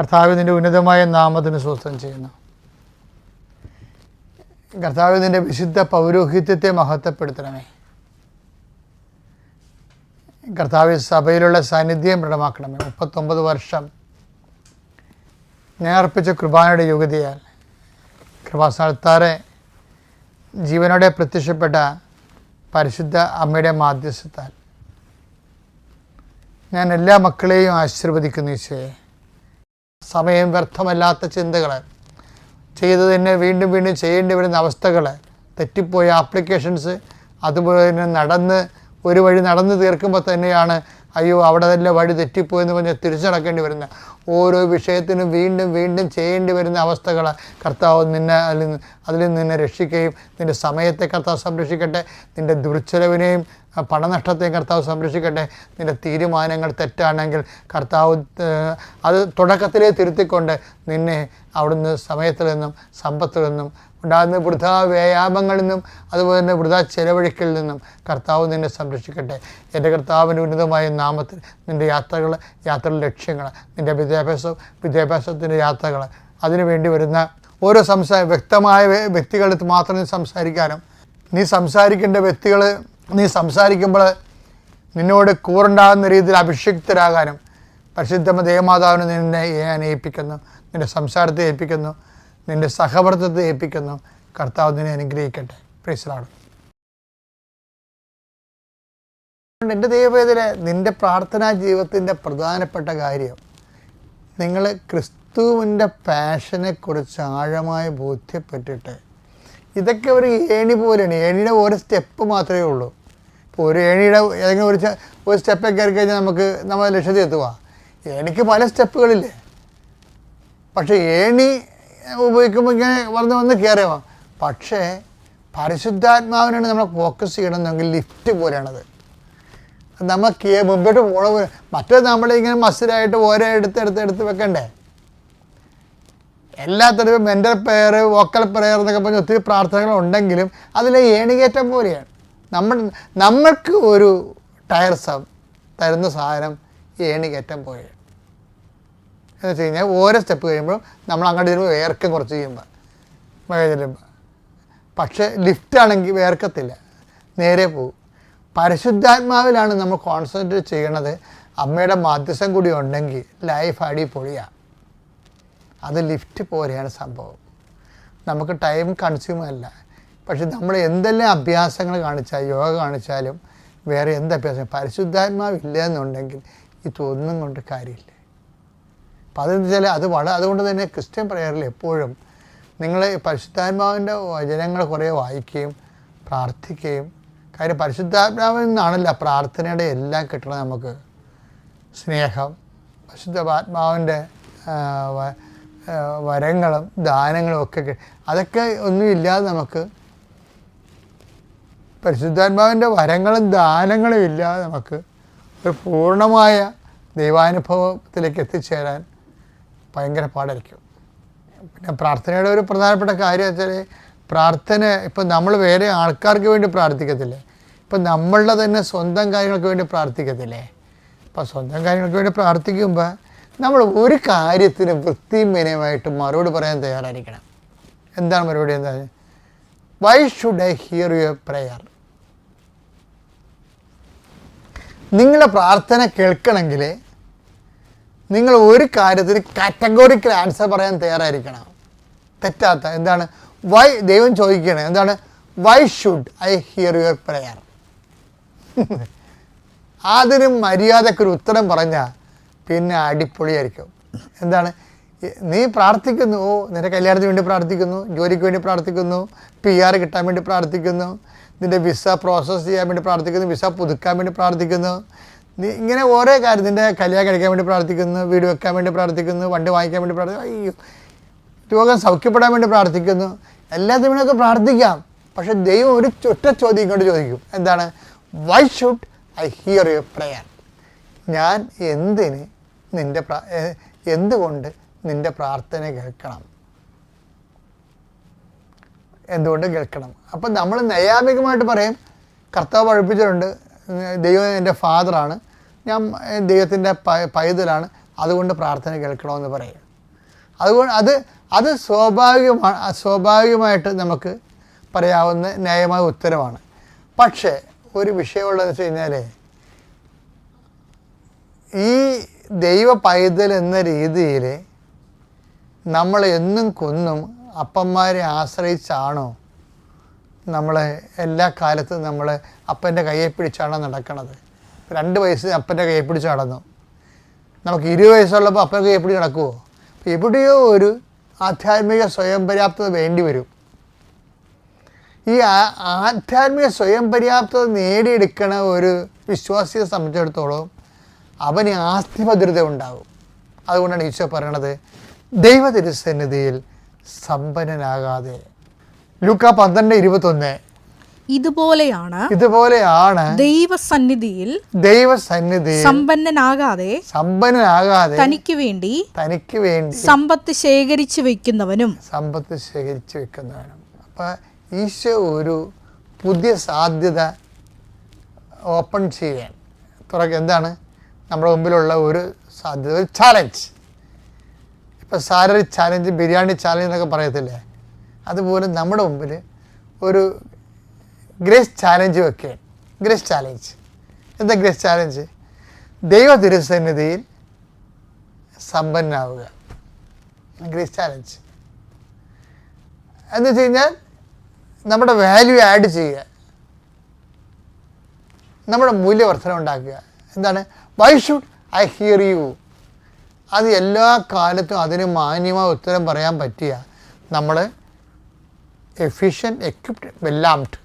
ആമേ കർത്താവിന്റെ ഉന്നതമായ നാമത്തിന് സ്വസ്ഥം ചെയ്യുന്നു. കർത്താവിന്റെ വിശുദ്ധ പൗരോഹിത്യത്തെ മഹത്വപ്പെടുത്തണമേ. കർത്താവ് സഭയിലുള്ള സാന്നിധ്യം ദൃഢമാക്കണമേ. മുപ്പത്തൊമ്പത് വർഷം ഞാൻ അർപ്പിച്ച കൃപാനയുടെ യോഗ്യതയാൽ കൃപാസ്ഥാനത്താറെ ജീവനോടെ പ്രത്യക്ഷപ്പെട്ട പരിശുദ്ധ അമ്മയുടെ മാധ്യസ്ഥത്താൽ ഞാൻ എല്ലാ മക്കളെയും ആശീർവദിക്കുന്നു ഈശോയെ. സമയം വ്യർത്ഥമല്ലാത്ത ചിന്തകൾ ചെയ്തത് തന്നെ വീണ്ടും വീണ്ടും ചെയ്യേണ്ടി വരുന്ന അവസ്ഥകൾ തെറ്റിപ്പോയ ആപ്ലിക്കേഷൻസ് അതുപോലെ തന്നെ നടന്ന് ഒരു വഴി നടന്ന് തീർക്കുമ്പോൾ തന്നെയാണ് അയ്യോ അവിടെ തന്നെ വഴി തെറ്റിപ്പോയെന്ന് പറഞ്ഞ് തിരിച്ചടക്കേണ്ടി വരുന്ന ഓരോ വിഷയത്തിനും വീണ്ടും വീണ്ടും ചെയ്യേണ്ടി വരുന്ന അവസ്ഥകൾ കർത്താവ് നിന്നെ അതിൽ നിന്ന് അതിൽ നിന്നെ രക്ഷിക്കുകയും നിന്റെ സമയത്തെ കർത്താവ് സംരക്ഷിക്കട്ടെ. നിന്റെ ദുർച്ചലവിനെയും ആ പണനഷ്ടത്തെയും കർത്താവ് സംരക്ഷിക്കട്ടെ. നിന്റെ തീരുമാനങ്ങൾ തെറ്റാണെങ്കിൽ കർത്താവ് അത് തുടക്കത്തിലേ തിരുത്തിക്കൊണ്ട് നിന്നെ അവിടുന്ന് സമയത്തിൽ നിന്നും സമ്പത്തിൽ നിന്നും ഉണ്ടാകുന്ന വൃഥാ വ്യായാമങ്ങളിൽ നിന്നും അതുപോലെ തന്നെ വൃഥാ ചെലവഴിക്കൽ നിന്നും കർത്താവ് നിന്നെ സംരക്ഷിക്കട്ടെ. എന്റെ കർത്താവിന്റെ ഉന്നതമായ നാമത്തിൽ നിന്റെ യാത്രകൾ യാത്രകളുടെ ലക്ഷ്യങ്ങൾ നിന്റെ വിദ്യാഭ്യാസം വിദ്യാഭ്യാസത്തിന്റെ യാത്രകൾ അതിനു വേണ്ടി വരുന്ന ഓരോ സംസാ വ്യക്തമായ വ്യക്തികളെടുത്ത് മാത്രം നീ സംസാരിക്കാനും നീ സംസാരിക്കേണ്ട വ്യക്തികൾ നീ സംസാരിക്കുമ്പോൾ നിന്നോട് കൂറുണ്ടാകുന്ന രീതിയിൽ അഭിഷിക്തരാകാനും പരിശുദ്ധമ ദേവമാതാവിനെ നിന്നെ ഞാൻ ഏൽപ്പിക്കുന്നു. നിന്റെ സംസാരത്തെ ഏൽപ്പിക്കുന്നു. നിന്റെ സഹവർത്തത്തെ ഏൽപ്പിക്കുന്നു. കർത്താവ് നിന്നെ അനുഗ്രഹിക്കട്ടെ. പ്രീസലാണ് എന്റെ ദൈവവേദന നിന്റെ പ്രാർത്ഥനാ ജീവിതത്തിന്റെ പ്രധാനപ്പെട്ട കാര്യം നിങ്ങൾ ക്രിസ്തുവിന്റെ പാഷനെക്കുറിച്ച് ആഴമായി ബോധ്യപ്പെട്ടിട്ട് ഇതൊക്കെ ഒരു ഏണി പോലെയാണ്. ഏണിയുടെ ഓരോ സ്റ്റെപ്പ് മാത്രമേ ഉള്ളൂ. ഇപ്പോൾ ഒരു ഏണിയുടെ ഏതെങ്കിലും ഒരു ഒരു സ്റ്റെപ്പ് കയറി കഴിഞ്ഞാൽ നമുക്ക് നമ്മൾ ലക്ഷ്യത്തിൽ എത്തുക ഏണിക്ക് പല സ്റ്റെപ്പുകളില്ലേ? പക്ഷേ ഏണി ഉപയോഗിക്കുമ്പോൾ ഇങ്ങനെ വന്ന് വന്ന് കയറിയവാ പക്ഷേ പരിശുദ്ധാത്മാവിനാണ് നമ്മൾ ഫോക്കസ് ചെയ്യണമെന്നെങ്കിൽ ലിഫ്റ്റ് പോലെയാണത്. നമ്മൾ കേ മുമ്പോട്ട് പോണ പോലെ മറ്റേത് നമ്മളിങ്ങനെ മസിലായിട്ട് ഓരോ എടുത്ത് എടുത്ത് എടുത്ത് വെക്കണ്ടേ? എല്ലാത്തരം മെന്റൽ പ്രെയർ വോക്കൽ പ്രെയർ എന്നൊക്കെ പറഞ്ഞ് ഒത്തിരി പ്രാർത്ഥനകളുണ്ടെങ്കിലും അതിലെ ഏണികേറ്റം പോലെയാണ്. നമ്മൾ നമ്മൾക്ക് ഒരു ടയർ സബ് തരുന്ന സാധനം ഏണി കയറ്റം പോയി. എന്ന് വെച്ച് കഴിഞ്ഞാൽ ഓരോ സ്റ്റെപ്പ് കഴിയുമ്പോഴും നമ്മൾ അങ്ങോട്ട് ചെല്ലുമ്പോൾ വേർക്കം കുറച്ച് ചെയ്യുമ്പോൾ. മഴ ചെല്ലുമ്പോൾ പക്ഷേ ലിഫ്റ്റാണെങ്കിൽ വേർക്കത്തില്ല. നേരെ പോകും. പരിശുദ്ധാത്മാവിലാണ് നമ്മൾ കോൺസെൻട്രേറ്റ് ചെയ്യണത്. അമ്മയുടെ മാധ്യസ്ഥം കൂടി ഉണ്ടെങ്കിൽ ലൈഫ് അടിപൊളിയാണ് അത് ലിഫ്റ്റ് പോലെയാണ് സംഭവം. നമുക്ക് ടൈം കൺസ്യൂം അല്ല. പക്ഷെ നമ്മൾ എന്തെല്ലാം അഭ്യാസങ്ങൾ കാണിച്ചാൽ യോഗ കാണിച്ചാലും വേറെ എന്ത് അഭ്യാസം? പരിശുദ്ധാത്മാവില്ല എന്നുണ്ടെങ്കിൽ ഇതൊന്നും കൊണ്ട് കാര്യമില്ല. അപ്പം അതെന്ന് വെച്ചാൽ അത് വള അതുകൊണ്ട് തന്നെ ക്രിസ്ത്യൻ പ്രയറിൽ എപ്പോഴും നിങ്ങൾ പരിശുദ്ധാത്മാവിന്റെ വചനങ്ങൾ കുറേ വായിക്കുകയും പ്രാർത്ഥിക്കുകയും കാര്യം പരിശുദ്ധാത്മാവിൽ നിന്നാണല്ലോ പ്രാർത്ഥനയുടെ എല്ലാം കിട്ടണം നമുക്ക്. സ്നേഹം പരിശുദ്ധാത്മാവിന്റെ വരങ്ങളും ദാനങ്ങളും ഒക്കെ അതൊക്കെ ഒന്നുമില്ലാതെ നമുക്ക് പരിശുദ്ധാത്മാവിന്റെ വരങ്ങളും ദാനങ്ങളും ഇല്ലാതെ നമുക്ക് ഒരു പൂർണമായ ദൈവാനുഭവത്തിലേക്ക് എത്തിച്ചേരാൻ ഭയങ്കര പാടായിരിക്കും. പിന്നെ പ്രാർത്ഥനയുടെ ഒരു പ്രധാനപ്പെട്ട കാര്യം വെച്ചാൽ പ്രാർത്ഥന ഇപ്പം നമ്മൾ വേറെ ആൾക്കാർക്ക് വേണ്ടി പ്രാർത്ഥിക്കത്തില്ലേ? ഇപ്പം നമ്മളുടെ തന്നെ സ്വന്തം കാര്യങ്ങൾക്ക് വേണ്ടി പ്രാർത്ഥിക്കത്തില്ലേ? അപ്പം സ്വന്തം കാര്യങ്ങൾക്ക് വേണ്ടി പ്രാർത്ഥിക്കുമ്പോൾ നമ്മൾ ഒരു കാര്യത്തിന് വൃത്തിയും വിനയമായിട്ട് മറുപടി പറയാൻ തയ്യാറായിരിക്കണം. എന്താണ് മറുപടി എന്താണ് why should I hear your prayer നിങ്ങളുടെ പ്രാർത്ഥന കേൾക്കണമെങ്കിൽ നിങ്ങൾ ഒരു കാര്യത്തിന് കാറ്റഗോറിക്കൽ ആൻസർ പറയാൻ തയ്യാറായിരിക്കണം. തെറ്റാത്ത എന്താണ്? വൈ ദൈവം ചോദിക്കണേ എന്താണ്? Why should I hear your prayer അതിന് മര്യാദക്കൊരു ഉത്തരം പറഞ്ഞാൽ പിന്നെ അടിപൊളിയായിരിക്കും. എന്താണ്? നീ പ്രാർത്ഥിക്കുന്നു നിന്റെ കല്യാണത്തിന് വേണ്ടി പ്രാർത്ഥിക്കുന്നു ജോലിക്ക് വേണ്ടി പ്രാർത്ഥിക്കുന്നു പി ആർ കിട്ടാൻ വേണ്ടി പ്രാർത്ഥിക്കുന്നു നിന്റെ വിസ പ്രോസസ്സ് ചെയ്യാൻ വേണ്ടി പ്രാർത്ഥിക്കുന്നു വിസ പുതുക്കാൻ വേണ്ടി പ്രാർത്ഥിക്കുന്നു. ഇങ്ങനെ ഓരോ കാര്യം നിന്റെ കല്യാണം കഴിക്കാൻ വേണ്ടി പ്രാർത്ഥിക്കുന്നു വീട് വെക്കാൻ വേണ്ടി പ്രാർത്ഥിക്കുന്നു വണ്ടി വാങ്ങിക്കാൻ വേണ്ടി പ്രാർത്ഥിക്കുന്നു അയ്യോ രോഗം സൗഖ്യപ്പെടാൻ വേണ്ടി പ്രാർത്ഥിക്കുന്നു. എല്ലാത്തിനും വേണ്ടിയൊക്കെ പ്രാർത്ഥിക്കാം. പക്ഷെ ദൈവം ഒരു ചുറ്റ ചോദ്യം കൊണ്ട് ചോദിക്കും. എന്താണ്? Why should I hear your prayer ഞാൻ എന്തിന് നിന്റെ പ്രാ എന്തുകൊണ്ട് നിന്റെ പ്രാർത്ഥന കേൾക്കണം? എന്തുകൊണ്ട് കേൾക്കണം? അപ്പം നമ്മൾ നൈയാമികമായിട്ട് പറയും കർത്താവ് പഠിപ്പിച്ചിട്ടുണ്ട് ദൈവം എന്റെ ഫാദറാണ് ഞാൻ ദൈവത്തിന്റെ പൈതലാണ് അതുകൊണ്ട് പ്രാർത്ഥന കേൾക്കണമെന്ന് പറയും. അതുകൊണ്ട് അത് അത് സ്വാഭാവികമാണ് സ്വാഭാവികമായിട്ട് നമുക്ക് പറയാവുന്ന ന്യായമായ ഉത്തരവാണ് പക്ഷേ ഒരു വിഷയമുള്ളതെന്ന് വെച്ച് കഴിഞ്ഞാൽ ഈ ദൈവ പൈതൽ എന്ന രീതിയിൽ നമ്മൾ എന്നും കൊന്നും അപ്പന്മാരെ ആശ്രയിച്ചാണോ നമ്മൾ എല്ലാ കാലത്തും നമ്മൾ അപ്പന്റെ കയ്യെ പിടിച്ചാണോ നടക്കണത്? രണ്ട് വയസ്സ് അപ്പന്റെ കയ്യെ പിടിച്ച് നടന്നു. നമുക്ക് ഇരുപത് വയസ്സുള്ളപ്പോൾ അപ്പന്റെ കയ്യെ പിടിച്ച് നടക്കുമോ എവിടെയോ ഒരു ആധ്യാത്മിക സ്വയം പര്യാപ്തത വേണ്ടി വരും. ഈ ആധ്യാത്മിക സ്വയം പര്യാപ്തത നേടിയെടുക്കണ ഒരു വിശ്വാസിയെ സംബന്ധിച്ചിടത്തോളം അവന് ആസ്തിഭദ്രത ഉണ്ടാകും. അതുകൊണ്ടാണ് ഈശോ പറയണത് ദൈവ തിരുസന്നിധിയിൽ സമ്പന്നനാകാതെ. ലൂക്ക പന്ത്രണ്ട് ഇരുപത്തൊന്ന്. ഇതുപോലെയാണ് ഇതുപോലെയാണ് ദൈവസന്നിധിയിൽ ദൈവസന്നിധി സമ്പന്നനാകാതെ സമ്പന്നനാകാതെ തനിക്ക് വേണ്ടി തനിക്ക് വേണ്ടി സമ്പത്ത് ശേഖരിച്ചു വെക്കുന്നവനും. സമ്പത്ത് ശേഖരിച്ചു വെക്കുന്നവനും. അപ്പൊ ഈശോ ഒരു പുതിയ സാധ്യത ഓപ്പൺ ചെയ്യാൻ. തുറക്ക എന്താണ്? നമ്മുടെ മുമ്പിലുള്ള ഒരു സാധ്യത ഒരു ചാലഞ്ച് ഇപ്പം സാലറി ചാലഞ്ച് ബിരിയാണി ചാലഞ്ച് എന്നൊക്കെ പറയത്തില്ലേ? അതുപോലെ നമ്മുടെ മുമ്പിൽ ഒരു ഗ്രേസ് ചാലഞ്ച് ഒക്കെ ഗ്രേസ് ചാലഞ്ച്. എന്താ ഗ്രേസ് ചാലഞ്ച്? ദൈവ തിരുസന്നിധിയിൽ സമ്പന്നാവുക. Grace challenge. എന്ന് വെച്ച് കഴിഞ്ഞാൽ നമ്മുടെ വാല്യൂ ആഡ് ചെയ്യുക. നമ്മുടെ മൂല്യവർദ്ധന ഉണ്ടാക്കുക. എന്താണ്? Why should I hear you അത് എല്ലാ കാലത്തും അതിന് മാന്യമായ ഉത്തരം പറയാൻ പറ്റിയ നമ്മൾ എഫിഷ്യൻ എക്വിപ്ഡ് വെല്ലാംഡ്